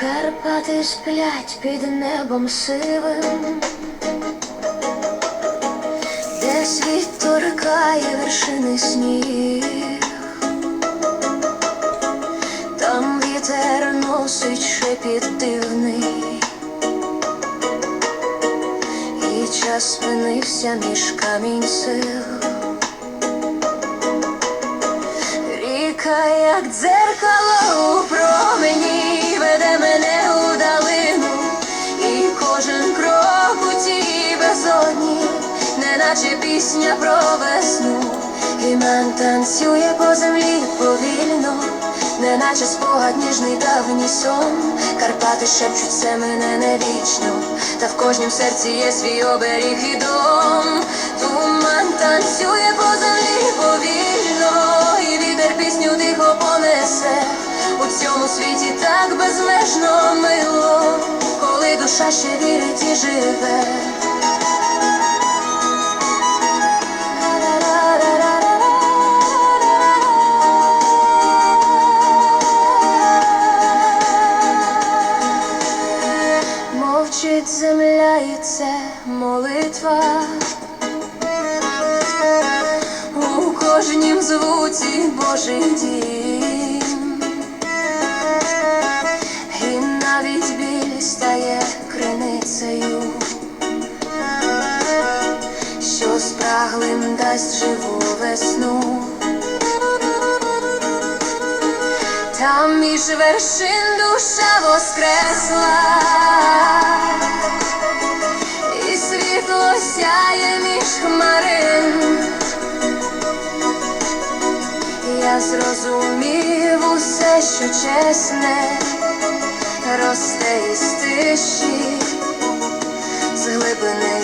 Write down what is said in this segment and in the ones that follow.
Карпати сплять під небом сивим, де світ торкає вершини сніг. Вітер носить шепіт дивний, і час спинився між камінь сил. Ріка, як дзеркало у промені, веде мене у далину, і кожен крок у тій безодні, неначе пісня про весну, Імен танцює по землі повільно, неначе спогад ніжний давній сон, Карпати шепчуть це мене не вічно, та в кожнім серці є свій оберіг і дом. Туман танцює по землі повільно, і вітер пісню тихо понесе. У цьому світі так безмежно мило, коли душа ще вірить і живе. Це молитва. У кожнім звуці Божий дім. І навіть біль стає криницею, що спраглим дасть живу весну. Там між вершин душа воскресла, сяє між хмарин. Я зрозумів усе, що чесне, росте із тиші, з глибини.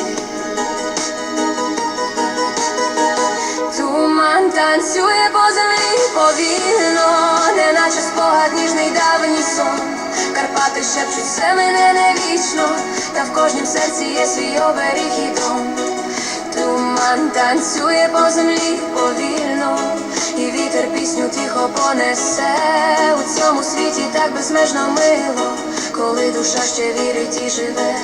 Туман танцює по землі повільно, неначе спогад ніжний давній сон. Карпати шепчуть, все мене не та в кожнім серці є свій оберіг і дом. Туман танцює по землі повільно, і вітер пісню тихо понесе. У цьому світі так безмежно мило, коли душа ще вірить і живе.